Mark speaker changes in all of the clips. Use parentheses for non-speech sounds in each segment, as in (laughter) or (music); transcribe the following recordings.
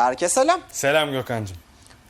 Speaker 1: Berke selam.
Speaker 2: Selam Gökhan'cığım.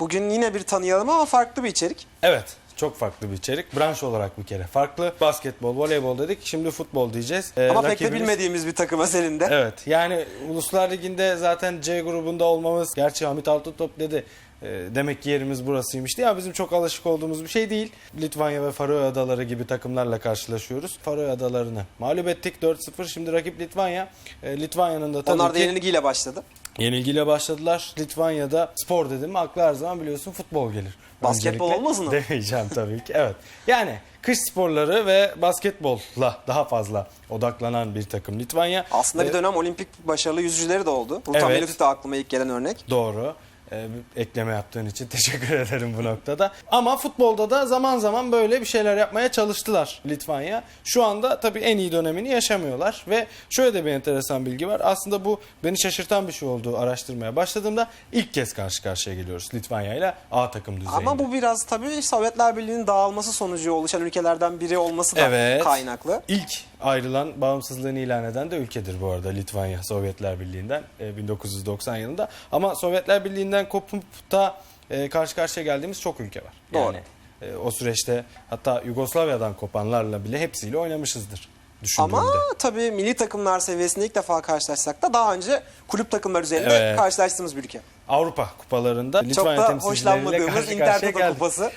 Speaker 1: Bugün yine bir tanıyalım ama farklı bir içerik.
Speaker 2: Evet çok farklı bir içerik. Branş olarak bir kere farklı. Basketbol, voleybol dedik. Şimdi futbol diyeceğiz. Ee,
Speaker 1: Ama pek de
Speaker 2: rakibimiz-
Speaker 1: bilmediğimiz bir takım özelinde.
Speaker 2: Evet yani Uluslar Ligi'nde zaten C grubunda olmamız. Gerçi Hamit Altıntop dedi. e, demek ki yerimiz burasıymış diye. Bizim çok alışık olduğumuz bir şey değil. Litvanya ve Faroe Adaları gibi takımlarla karşılaşıyoruz. Faroe Adalarını mağlup ettik 4-0. Şimdi rakip Litvanya. E, Litvanya'nın da tabii
Speaker 1: Onlar da
Speaker 2: ki
Speaker 1: yenilgiyle başladı.
Speaker 2: Yenilgiyle başladılar. Litvanya'da spor dedim mi akla her zaman biliyorsun futbol gelir.
Speaker 1: Basketbol
Speaker 2: Öncelikle
Speaker 1: olmasın (laughs) o?
Speaker 2: Demeyeceğim tabii ki. Evet. Yani kış sporları ve basketbolla daha fazla odaklanan bir takım Litvanya.
Speaker 1: Aslında bir
Speaker 2: Ee,
Speaker 1: dönem olimpik başarılı yüzücüleri de oldu. Rutan
Speaker 2: Evet.
Speaker 1: Milotic de aklıma ilk gelen örnek.
Speaker 2: Doğru. Bir ekleme yaptığın için (laughs) teşekkür ederim bu noktada. Ama futbolda da zaman zaman böyle bir şeyler yapmaya çalıştılar Litvanya. Şu anda tabii en iyi dönemini yaşamıyorlar ve şöyle de bir enteresan bilgi var. Aslında bu beni şaşırtan bir şey oldu araştırmaya başladığımda ilk kez karşı karşıya geliyoruz Litvanya ile A takım düzeyinde.
Speaker 1: Ama bu biraz tabii Sovyetler Birliği'nin dağılması sonucu oluşan ülkelerden biri olması da
Speaker 2: Evet.
Speaker 1: kaynaklı.
Speaker 2: İlk ayrılan bağımsızlığını ilan eden de ülkedir bu arada Litvanya Sovyetler Birliği'nden e, 1990 yılında. Ama Sovyetler Birliği'nden kopup da e, karşı karşıya geldiğimiz çok ülke var.
Speaker 1: Doğru.
Speaker 2: Yani e, o süreçte hatta Yugoslavya'dan kopanlarla bile hepsiyle oynamışızdır düşündüğümde.
Speaker 1: Ama tabii milli takımlar seviyesinde ilk defa karşılaşsak da daha önce kulüp takımlar üzerinde
Speaker 2: Evet.
Speaker 1: karşılaştığımız bir ülke.
Speaker 2: Avrupa kupalarında Litvanya
Speaker 1: da
Speaker 2: temsilcileriyle
Speaker 1: hoşlanmadığımız
Speaker 2: karşı
Speaker 1: Inter
Speaker 2: karşıya
Speaker 1: Toto
Speaker 2: geldik.
Speaker 1: Kupası.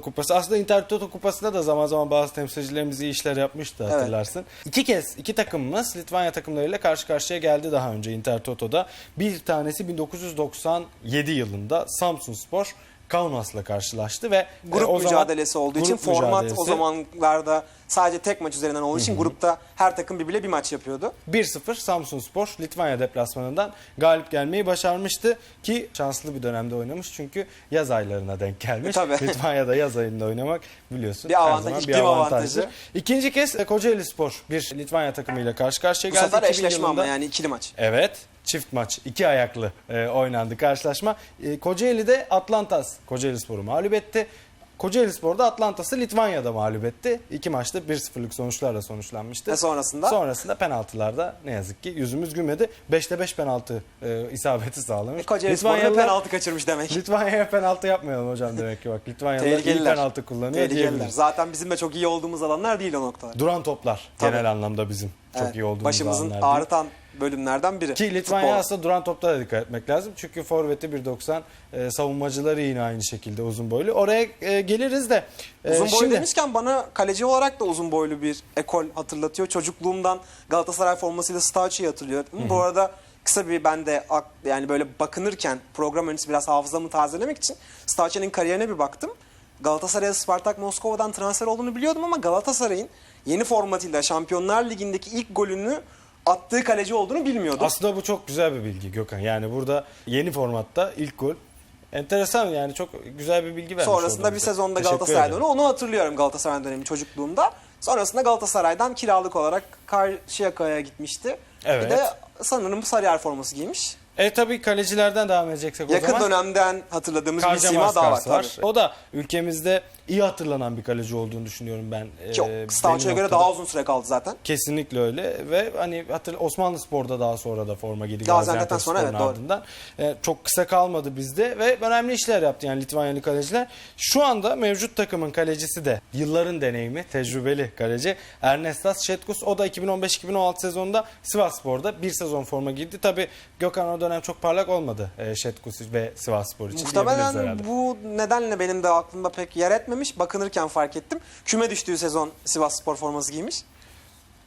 Speaker 2: Kupası. Aslında Inter Toto Kupası'nda da zaman zaman bazı temsilcilerimiz iyi işler yapmıştı hatırlarsın. İki kez iki takımımız Litvanya takımlarıyla karşı karşıya geldi daha önce Inter Toto'da. Bir tanesi 1997 yılında Samsun Spor Kaunas'la karşılaştı ve
Speaker 1: Grup
Speaker 2: e, o zaman-
Speaker 1: mücadelesi olduğu için
Speaker 2: grup
Speaker 1: format o zamanlarda sadece tek maç üzerinden olduğu için grupta her takım birbiriyle bir maç yapıyordu.
Speaker 2: 1-0 Samsun Spor Litvanya deplasmanından galip gelmeyi başarmıştı ki şanslı bir dönemde oynamış çünkü yaz aylarına denk gelmiş.
Speaker 1: E, tabii.
Speaker 2: Litvanya'da yaz ayında oynamak biliyorsun
Speaker 1: Bir avantaj,
Speaker 2: zaman
Speaker 1: iklim
Speaker 2: avantajdır.
Speaker 1: avantajı.
Speaker 2: İkinci kez e, Kocaeli Spor bir Litvanya takımıyla karşı karşıya
Speaker 1: Bu
Speaker 2: geldi.
Speaker 1: sefer
Speaker 2: 2000
Speaker 1: eşleşme ama yani ikili maç.
Speaker 2: Evet. Çift maç, iki ayaklı e, oynandı karşılaşma. E, Kocaeli'de Atlantas Kocaeli Spor'u mağlup etti. Kocaeli Spor'da Atlantas'ı Litvanya'da mağlup etti. İki maçta 1-0'lık sonuçlarla sonuçlanmıştı.
Speaker 1: Ve sonrasında?
Speaker 2: Sonrasında penaltılarda ne yazık ki yüzümüz gülmedi. 5'te 5 penaltı e, isabeti sağlamış.
Speaker 1: Kocaeli Spor'da penaltı kaçırmış demek.
Speaker 2: Litvanya'ya penaltı yapmayalım hocam demek ki bak. Litvanyalılar iyi penaltı kullanıyor diyebiliriz.
Speaker 1: Zaten bizim de çok iyi olduğumuz alanlar değil o noktalar.
Speaker 2: Duran toplar
Speaker 1: Tabii.
Speaker 2: genel anlamda bizim çok
Speaker 1: Evet,
Speaker 2: iyi olduğumuz
Speaker 1: Başımızın
Speaker 2: alanlar değil.
Speaker 1: ağrıtan bölümlerden biri.
Speaker 2: Ki Litvanya
Speaker 1: Futbol.
Speaker 2: aslında duran toplara dikkat etmek lazım. Çünkü forveti 1.90 e, savunmacıları yine aynı şekilde uzun boylu. Oraya e, geliriz de. e,
Speaker 1: Uzun boylu
Speaker 2: şimdi-
Speaker 1: demişken bana kaleci olarak da uzun boylu bir ekol hatırlatıyor. Çocukluğumdan Galatasaray formasıyla Stauchi'yi hatırlıyorum. Bu arada kısa bir ben de yani böyle bakınırken program öncesi biraz hafızamı tazelemek için Stauchi'nin kariyerine bir baktım. Galatasaray'a Spartak Moskova'dan transfer olduğunu biliyordum ama Galatasaray'ın yeni formatıyla Şampiyonlar Ligi'ndeki ilk golünü attığı kaleci olduğunu bilmiyordum.
Speaker 2: Aslında bu çok güzel bir bilgi Gökhan. Yani burada yeni formatta ilk gol. Enteresan yani çok güzel bir bilgi vermiş
Speaker 1: Sonrasında bir sezonda Galatasaray'da onu, onu hatırlıyorum Galatasaray dönemi çocukluğumda. Sonrasında Galatasaray'dan kiralık olarak Karşıyaka'ya gitmişti.
Speaker 2: Evet.
Speaker 1: Bir de sanırım Sarıyer forması giymiş.
Speaker 2: E tabii kalecilerden devam edeceksek o
Speaker 1: Yakın
Speaker 2: zaman.
Speaker 1: dönemden hatırladığımız bir
Speaker 2: Kajam
Speaker 1: sima daha var. Tabii.
Speaker 2: O da ülkemizde iyi hatırlanan bir kaleci olduğunu düşünüyorum ben.
Speaker 1: Çok.
Speaker 2: Ee,
Speaker 1: Stauchi'ye
Speaker 2: belli
Speaker 1: göre
Speaker 2: noktada.
Speaker 1: daha uzun süre kaldı zaten.
Speaker 2: Kesinlikle öyle ve hani hatırla Osmanlı Spor'da daha sonra da forma giydi
Speaker 1: Gaziantep'ten
Speaker 2: Gaziantep
Speaker 1: sonra
Speaker 2: Spor'un
Speaker 1: evet, doğru.
Speaker 2: ardından. E, çok kısa kalmadı bizde ve önemli işler yaptı yani Litvanyalı kaleciler. Şu anda mevcut takımın kalecisi de yılların deneyimi, tecrübeli kaleci Ernestas Şetkus. O da 2015-2016 sezonunda Sivas Spor'da bir sezon forma giydi. Tabi Gökhan o dönem çok parlak olmadı e, Şetkus ve Sivas Spor için.
Speaker 1: Muhtemelen bu nedenle benim de aklımda pek yer etmemiş. Bakınırken fark ettim. Küme düştüğü sezon Sivas Spor forması giymiş.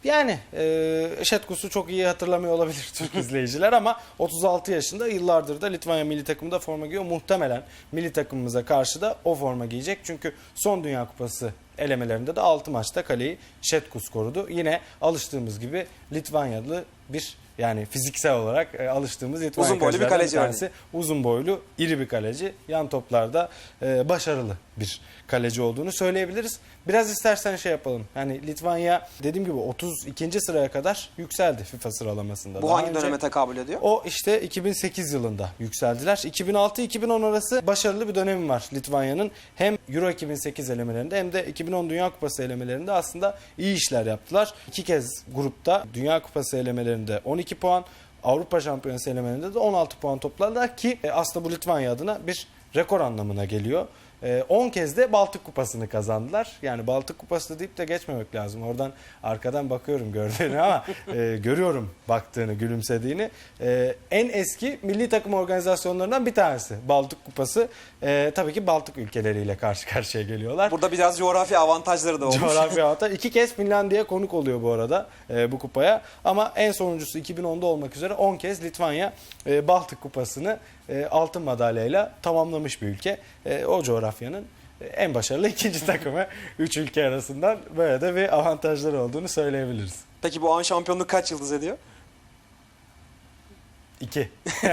Speaker 2: Yani e, Şetkus'u çok iyi hatırlamıyor olabilir (laughs) Türk izleyiciler ama 36 yaşında yıllardır da Litvanya milli takımında forma giyiyor. Muhtemelen milli takımımıza karşı da o forma giyecek. Çünkü son Dünya Kupası elemelerinde de 6 maçta kaleyi Şetkus korudu. Yine alıştığımız gibi Litvanyalı bir yani fiziksel olarak e, alıştığımız Litvanya
Speaker 1: Uzun boylu bir kaleci
Speaker 2: tanesi. Uzun boylu, iri bir kaleci. Yan toplarda e, başarılı bir kaleci olduğunu söyleyebiliriz. Biraz istersen şey yapalım. Yani Litvanya dediğim gibi 32. sıraya kadar yükseldi FIFA sıralamasında.
Speaker 1: Bu
Speaker 2: Daha
Speaker 1: hangi
Speaker 2: önce-
Speaker 1: döneme tekabül ediyor?
Speaker 2: o işte 2008 yılında yükseldiler. 2006-2010 arası başarılı bir dönemi var Litvanya'nın. Hem Euro 2008 elemelerinde hem de 2010 Dünya Kupası elemelerinde aslında iyi işler yaptılar. İki kez grupta Dünya Kupası elemelerinde 12 puan, Avrupa Şampiyonası elemelerinde de 16 puan topladılar ki e, aslında bu Litvanya adına bir rekor anlamına geliyor. E, 10 kez de Baltık Kupası'nı kazandılar. Yani Baltık Kupası deyip de geçmemek lazım. Oradan arkadan bakıyorum gördüğünü ama (laughs) e, görüyorum baktığını, gülümsediğini. E, en eski milli takım organizasyonlarından bir tanesi Baltık Kupası. E, tabii ki Baltık ülkeleriyle karşı karşıya geliyorlar.
Speaker 1: Burada biraz coğrafi avantajları da olmuş.
Speaker 2: Coğrafya (laughs) avantaj. İki kez Finlandiya konuk oluyor bu arada e, bu kupaya. Ama en sonuncusu 2010'da olmak üzere 10 kez Litvanya e, Baltık Kupası'nı e, altın madalyayla tamamlamış bir ülke. E, o coğrafyanın e, en başarılı (laughs) ikinci takımı 3 ülke arasından böyle de bir avantajları olduğunu söyleyebiliriz.
Speaker 1: Peki bu an şampiyonluk kaç yıldız ediyor?
Speaker 2: 2. (laughs)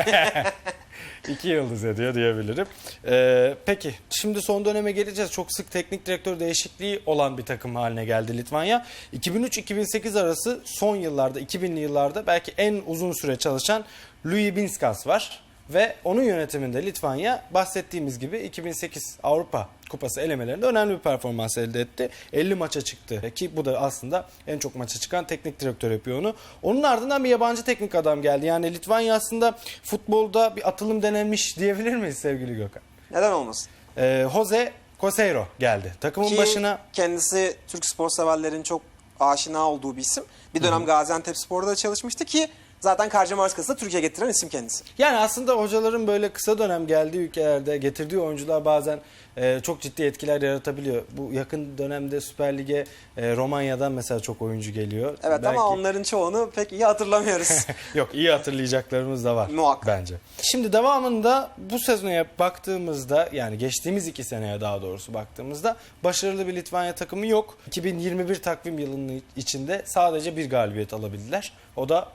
Speaker 2: İki yıldız ediyor diyebilirim. Ee, peki şimdi son döneme geleceğiz. Çok sık teknik direktör değişikliği olan bir takım haline geldi Litvanya. 2003-2008 arası son yıllarda 2000'li yıllarda belki en uzun süre çalışan Louis Binskas var. Ve onun yönetiminde Litvanya bahsettiğimiz gibi 2008 Avrupa Kupası elemelerinde önemli bir performans elde etti. 50 maça çıktı ki bu da aslında en çok maça çıkan teknik direktör yapıyor onu. Onun ardından bir yabancı teknik adam geldi. Yani Litvanya aslında futbolda bir atılım denemiş diyebilir miyiz sevgili Gökhan?
Speaker 1: Neden olmasın?
Speaker 2: Ee, Jose Coseiro geldi. Takımın
Speaker 1: Ki
Speaker 2: başına
Speaker 1: kendisi Türk spor severlerin çok aşina olduğu bir isim. Bir dönem Gaziantep Spor'da da çalışmıştı ki zaten Karcamarskas'ı da Türkiye getiren isim kendisi.
Speaker 2: Yani aslında hocaların böyle kısa dönem geldiği ülkelerde getirdiği oyuncular bazen e, çok ciddi etkiler yaratabiliyor. Bu yakın dönemde Süper Lig'e e, Romanya'dan mesela çok oyuncu geliyor.
Speaker 1: Evet
Speaker 2: Belki-
Speaker 1: ama onların çoğunu pek iyi hatırlamıyoruz. (laughs)
Speaker 2: Yok iyi hatırlayacaklarımız da var
Speaker 1: Muhakkak.
Speaker 2: bence. Şimdi devamında bu sezona baktığımızda yani geçtiğimiz iki seneye daha doğrusu baktığımızda başarılı bir Litvanya takımı yok. 2021 takvim yılının içinde sadece bir galibiyet alabildiler. O da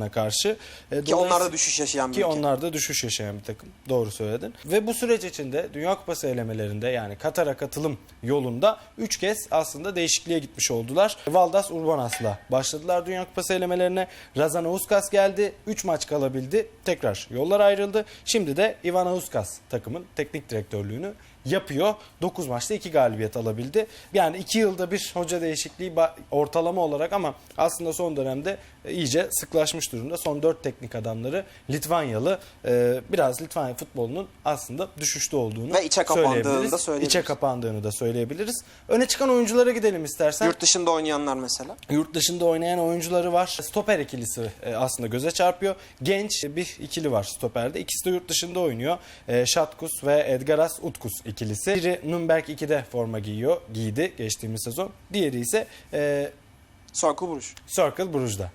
Speaker 2: Bulgaristan'a karşı. E,
Speaker 1: ki onlar da düşüş yaşayan bir
Speaker 2: ki
Speaker 1: ülke.
Speaker 2: onlar da düşüş yaşayan bir takım. Doğru söyledin. Ve bu süreç içinde Dünya Kupası elemelerinde yani Katar'a katılım yolunda 3 kez aslında değişikliğe gitmiş oldular. Valdas Urbanas'la başladılar Dünya Kupası elemelerine. Razan Uskas geldi. 3 maç kalabildi. Tekrar yollar ayrıldı. Şimdi de Ivana Uskas takımın teknik direktörlüğünü yapıyor. 9 maçta 2 galibiyet alabildi. Yani 2 yılda bir hoca değişikliği ortalama olarak ama aslında son dönemde iyice sıklaşmış durumda. Son 4 teknik adamları Litvanyalı. E, biraz Litvanya futbolunun aslında düşüşte olduğunu
Speaker 1: Ve içe kapandığını da
Speaker 2: söyleyebiliriz.
Speaker 1: söyleyebiliriz.
Speaker 2: İçe kapandığını da söyleyebiliriz. Öne çıkan oyunculara gidelim istersen.
Speaker 1: Yurt dışında oynayanlar mesela.
Speaker 2: Yurt dışında oynayan oyuncuları var. Stoper ikilisi e, aslında göze çarpıyor. Genç bir ikili var stoperde. İkisi de yurt dışında oynuyor. E, Şatkus ve Edgaras Utkus ikilisi. Biri Nürnberg 2'de forma giyiyor, giydi geçtiğimiz sezon. Diğeri ise e,
Speaker 1: Circle Bruges.
Speaker 2: Circle Bruges'da.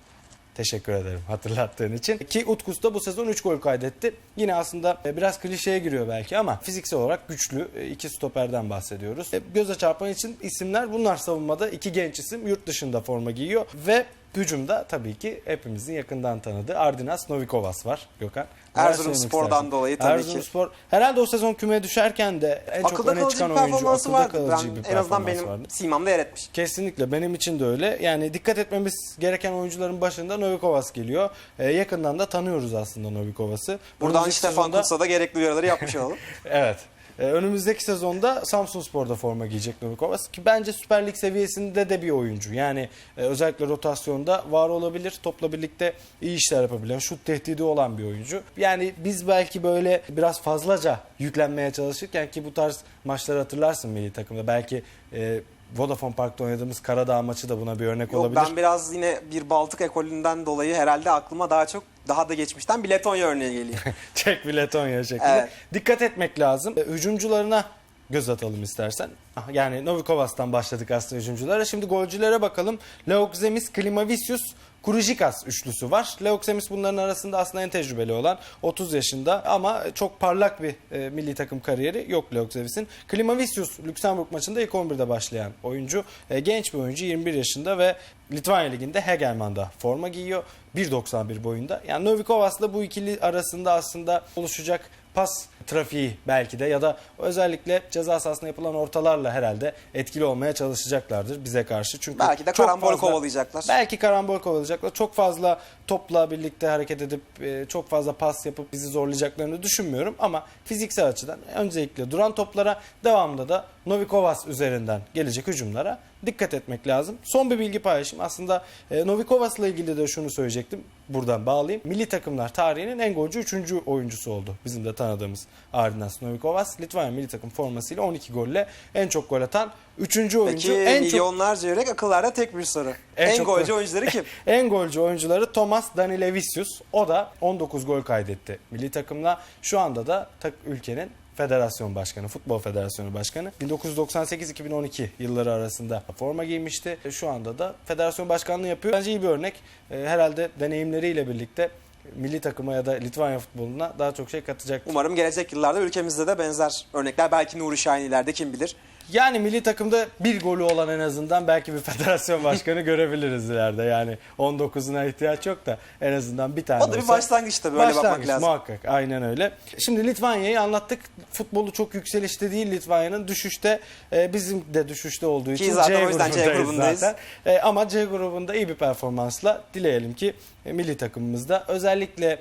Speaker 2: Teşekkür ederim hatırlattığın için. Ki Utkus da bu sezon 3 gol kaydetti. Yine aslında e, biraz klişeye giriyor belki ama fiziksel olarak güçlü e, iki stoperden bahsediyoruz. E, Göze çarpan için isimler bunlar savunmada. iki genç isim yurt dışında forma giyiyor ve hücumda tabii ki hepimizin yakından tanıdığı Ardinas Novikovas var Gökhan.
Speaker 1: Erzurumspor'dan
Speaker 2: istersin?
Speaker 1: dolayı tabii ki.
Speaker 2: Erzurumspor herhalde o sezon kümeye düşerken de en çok
Speaker 1: Akılda
Speaker 2: öne
Speaker 1: kalıcı
Speaker 2: çıkan oyuncu.
Speaker 1: performansı
Speaker 2: Akılda
Speaker 1: vardı.
Speaker 2: kalıcı
Speaker 1: Ben,
Speaker 2: bir
Speaker 1: en azından benim
Speaker 2: vardı.
Speaker 1: simamda yer etmiş.
Speaker 2: Kesinlikle benim için de öyle. Yani dikkat etmemiz gereken oyuncuların başında Novikovas geliyor. Ee, yakından da tanıyoruz aslında Novikovas'ı.
Speaker 1: Buradan Stefan
Speaker 2: sezonda-
Speaker 1: Kutz'a da gerekli uyarıları yapmış olalım. (laughs)
Speaker 2: Evet. Ee, önümüzdeki sezonda Samsunspor'da forma giyecek Novikovas ki bence Süper Lig seviyesinde de bir oyuncu. Yani e, özellikle rotasyonda var olabilir. Topla birlikte iyi işler yapabilen, şut tehdidi olan bir oyuncu. Yani biz belki böyle biraz fazlaca yüklenmeye çalışırken ki bu tarz maçları hatırlarsın milli takımda. Belki e, Vodafone Park'ta oynadığımız Karadağ maçı da buna bir örnek
Speaker 1: Yok,
Speaker 2: olabilir.
Speaker 1: ben biraz yine bir Baltık ekolünden dolayı herhalde aklıma daha çok daha da geçmişten bir Letonya örneği geliyor. (laughs)
Speaker 2: Çek bir Letonya şeklinde.
Speaker 1: Evet.
Speaker 2: Dikkat etmek lazım. E, Hücumcularına göz atalım istersen. Yani Novikovas'tan başladık aslında hücumculara. Şimdi golcülere bakalım. Leokzemis, Klimavicius, Kurujikas üçlüsü var. Leokzemis bunların arasında aslında en tecrübeli olan 30 yaşında ama çok parlak bir e, milli takım kariyeri yok Leokzemis'in. Klimavicius Lüksemburg maçında ilk 11'de başlayan oyuncu. E, genç bir oyuncu 21 yaşında ve Litvanya Ligi'nde Hegelman'da forma giyiyor. 1.91 boyunda. Yani Novikovas'la bu ikili arasında aslında oluşacak pas trafiği belki de ya da özellikle ceza sahasında yapılan ortalarla herhalde etkili olmaya çalışacaklardır bize karşı. Çünkü
Speaker 1: Belki de
Speaker 2: çok
Speaker 1: karambol
Speaker 2: fazla-
Speaker 1: kovalayacaklar.
Speaker 2: Belki karambol kovalayacaklar. Çok fazla topla birlikte hareket edip e, çok fazla pas yapıp bizi zorlayacaklarını düşünmüyorum ama fiziksel açıdan öncelikle duran toplara devamında da Novikovas üzerinden gelecek hücumlara dikkat etmek lazım. Son bir bilgi paylaşayım. Aslında e, Novikovas'la ilgili de şunu söyleyecektim. Buradan bağlayayım. Milli takımlar tarihinin en golcü 3. oyuncusu oldu. Bizim de tanıdığımız Ardinas Novikovas. Litvanya milli takım formasıyla 12 golle en çok gol atan 3. oyuncu.
Speaker 1: Peki
Speaker 2: en çok
Speaker 1: milyonlarca yürek akıllarda tek bir soru.
Speaker 2: En
Speaker 1: En,
Speaker 2: çok
Speaker 1: golcü
Speaker 2: gol-
Speaker 1: oyuncuları kim? (laughs)
Speaker 2: En golcü oyuncuları Thomas Danilevicius. O da 19 gol kaydetti milli takımla. Şu anda da tak ülkenin federasyon başkanı, futbol federasyonu başkanı. 1998-2012 yılları arasında forma giymişti. Şu anda da federasyon başkanlığı yapıyor. Bence iyi bir örnek. Ee, Herhalde deneyimleriyle birlikte milli takıma ya da Litvanya futboluna daha çok şey katacak.
Speaker 1: Umarım gelecek yıllarda ülkemizde de benzer örnekler. Belki Nuri Şahin ileride kim bilir.
Speaker 2: Yani milli takımda bir golü olan en azından belki bir (laughs) federasyon başkanı görebiliriz ileride. Yani 19'una ihtiyaç yok da en azından bir tane
Speaker 1: O da bir
Speaker 2: olsa-
Speaker 1: başlangıç tabii öyle bakmak
Speaker 2: Başlangıç,
Speaker 1: lazım.
Speaker 2: muhakkak aynen öyle. Şimdi Litvanya'yı anlattık. Futbolu çok yükselişte değil Litvanya'nın düşüşte. Ee, bizim de düşüşte olduğu için
Speaker 1: zaten
Speaker 2: C
Speaker 1: o yüzden C
Speaker 2: grubundayız
Speaker 1: grubundayız.
Speaker 2: zaten. Ee, ama C grubunda iyi bir performansla dileyelim ki e, milli takımımızda özellikle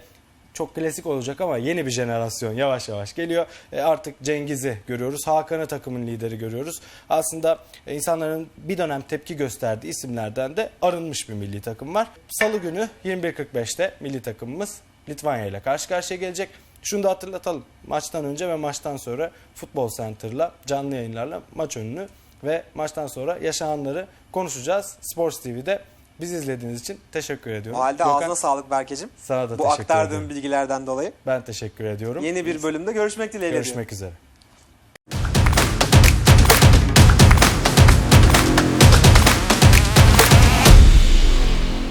Speaker 2: çok klasik olacak ama yeni bir jenerasyon yavaş yavaş geliyor. E, artık Cengiz'i görüyoruz. Hakan'ı takımın lideri görüyoruz. Aslında insanların bir dönem tepki gösterdiği isimlerden de arınmış bir milli takım var. Salı günü 21.45'te milli takımımız Litvanya ile karşı karşıya gelecek. Şunu da hatırlatalım. Maçtan önce ve maçtan sonra Futbol Center'la canlı yayınlarla maç önünü ve maçtan sonra yaşananları konuşacağız. Sports TV'de bizi izlediğiniz için teşekkür ediyorum.
Speaker 1: O halde
Speaker 2: Gökhan,
Speaker 1: ağzına sağlık Berkeciğim.
Speaker 2: Sana da
Speaker 1: Bu
Speaker 2: teşekkür
Speaker 1: aktardığım
Speaker 2: ederim.
Speaker 1: bilgilerden dolayı.
Speaker 2: Ben teşekkür ediyorum.
Speaker 1: Yeni bir bölümde görüşmek dileğiyle.
Speaker 2: Görüşmek üzere.